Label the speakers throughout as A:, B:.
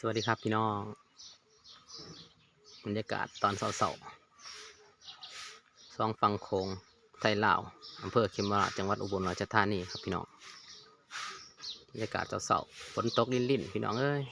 A: สวัสดีครับพี่น้องบรรยากาศตอนเสาๆสองฟังโคงไทยลาวอำเภอเขมราชจังหวัดอุบลราชธานีครับพี่น้องบรรยากาศเสาๆฝนตกลิ่นๆพี่น้องเอ้ย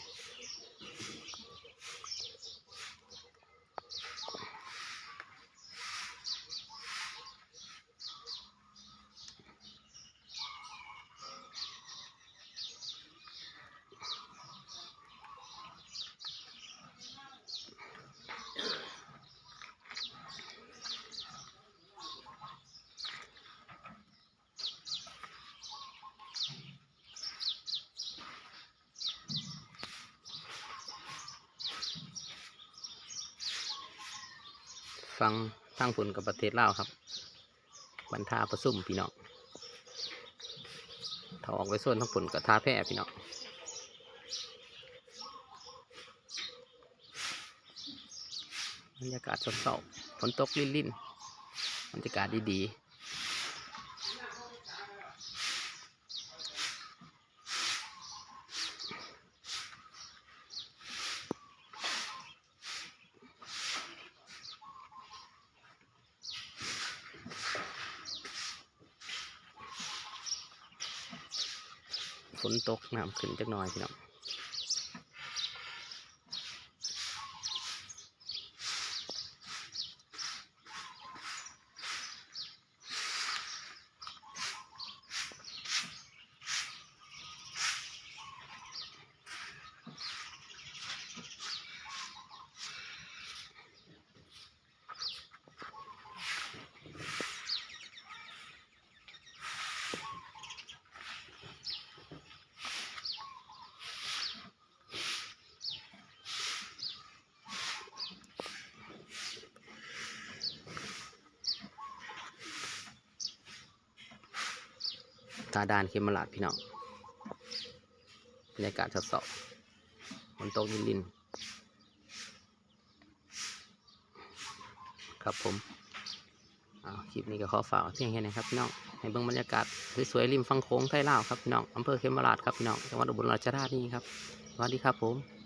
A: ฟังทั้งฝนกับประเทศลาวครับบรรทาประซุ่มพี่น้องถ้าออกไปส่วนทั้งฝนกับท่าแพร่พี่น้องบรรยากาศเศร้าๆฝนตกลิ่นๆบรรยากาศดีๆ นตกน้ำขึ้นจักหน่อยพี่น้อง ตาดานเขมราดพี่น้องบรรยากาศสดๆฝนตกลินครับผมอ้าคลิปนี้ก็ขอฝากเพียงแค่นี้ครับพี่น้องให้เบิ่งบรรยากาศสวยๆริมฟังโค้งไทยลาวครับพี่น้องอำเภอเขมราชครับพี่น้องจังหวัดอุบลราชธานีครับสวัสดีครับผม